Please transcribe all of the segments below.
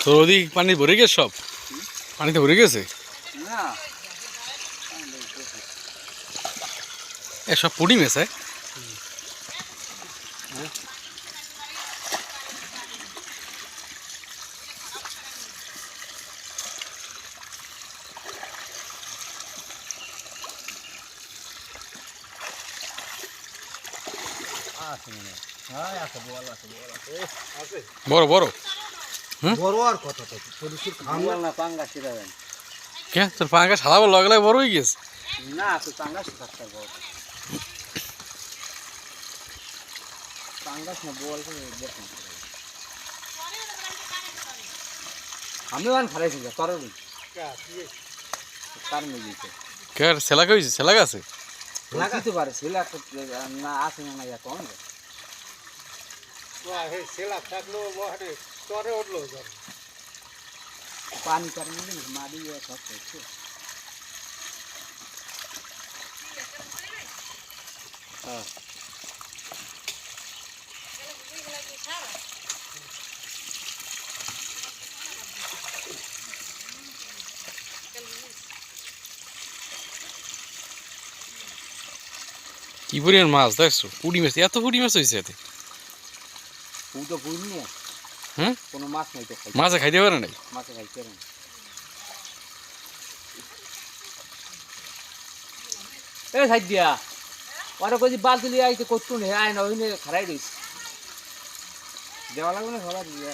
তোর ওদিক পানি ভরে গেছে সব? পানিতে ভরে গেছে? এ সব পুডি মেছে আছে মনে হয় হ্যাঁ আছে বল আছে বল আছে বড় বড়। বড় আর কত না পাঙ্গা কে? তোর পাঙ্কা সাদা লাগলে বড় হয়ে গেছে না তো পাঙ্গা থাকতে বল। পাঙ্গাস না বল আমি ওয়ান খারাইছি যা তোর তার মিলে দিতে কে আর লাগাতে পারে একটা না আছে না না কোন পানি পানি মারি সব করছে। হ্যাঁ। কি পরিমাণ মাছ দেখছ? পুডি মাছ এত পুডি মাছ হয়েছে এতে? হুম? কোনো মাছ নাই তো খাই মাছে খাইতে পারে নাই? মাছে খাইতে না। এ সাইড দিয়া ওরা কই বালতি লিয়ে আইতে করতো না আয় না ওইনে খারাই দিস দেওয়া লাগবে না দিয়ে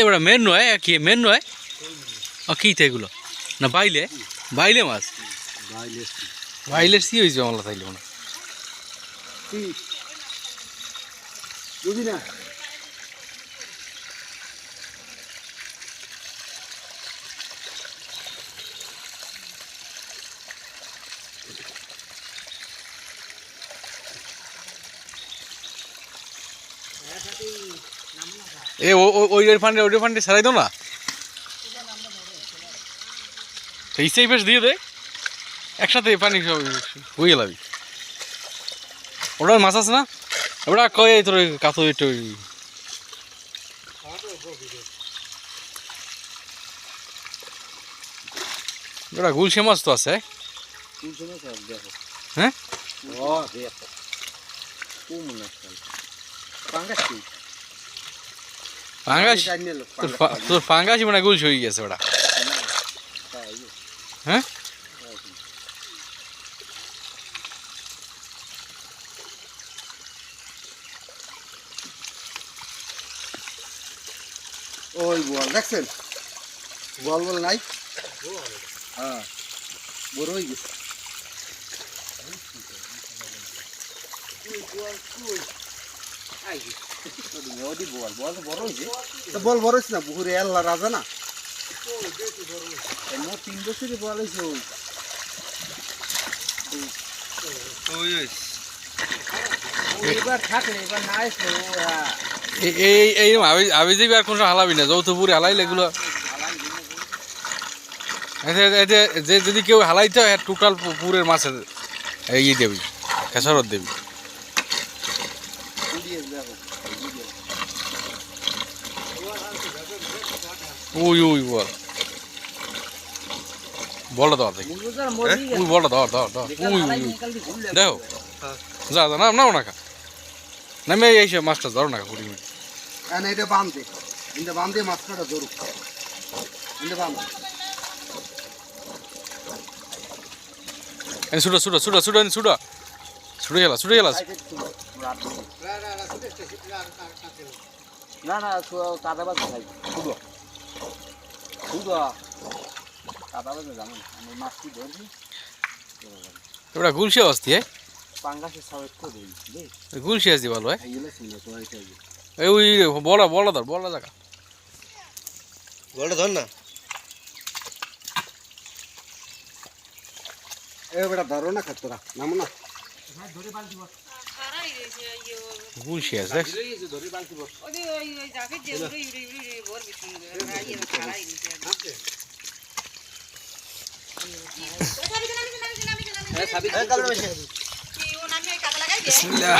এবার মেন নয় কি, মেন নয়? ও কি তো এগুলো? না, বাইলে? বাইলে মাছ? বাইলের সি হয়েছে আমার তাইলে মনে না এ ওই ওই ফান্ডে ওই ফান্ডে ছাড়াই দাও না? এই সেই বেশ দিয়ে দে। একসাথে পানি সব হয়ে গেলাবি ওটা মাছ আছে না? ওটা কয়ে তোর কাতো একটু ওটা গুলশে মাছ তো আছে। হ্যাঁ? পাঙ্গাস? তোর ফাঙ্গাসই মানে গুলশ হয়ে গেছে ওটা। হ্যাঁ? ওই বল দেখছেন? বল বল নাই? হ্যাঁ বড় হয়ে গেছে। বল বড় হইছে তা বল বড় হয়েছে না? পুকুরে আল্লাহ রাজা না? তিন বছরই বল হ্যাঁ এই এই এই আবি আবি যাবি আর কোনো হালাবি না? যৌথপুরে হালাইলে এগুলো এতে এতে যে যদি কেউ হালাইতে হয় টোটাল পুরের মাছের ইয়ে দেবি খেসারত দেবি পুড়িয়ে দেখো উই উই বল বলটা ধর দেখি। উই বলটা ধর ধর ধর। দিয়ে ঘুরলে দেখো। যা যা নাম নাও নাকা নামে এইসব মাছটা ধরো না কুড়ি মিনিট। এখন এটা মাছ কাটা ধরুক। এটা বাঁধ এই ছুটো ছুটো ছুটো ছুটো ছুটো। ছুটে গেলা ছুটে গেলা না না কাদা বাজ এবার গুলশি হ্যাঁ বুঝলি গুলশি আসতি ভালো হ্যাঁ এই ওই বলা বলা ধর বলা জায়গা গলটা ধর না এ বেটা ধরো না খাতরা নামো না ধরে রয়েছে ইয়ে গুলশি আছে দেখ ধরে বালতি বস ওই ওই ওই যাকে যে উড়ে উড়ে উড়ে ভোর বিছুন রাইয়ে খারাই রয়েছে হ্যাঁ সাবিত কি ও নামি ওই কাদা লাগাই দে বিসমিল্লাহ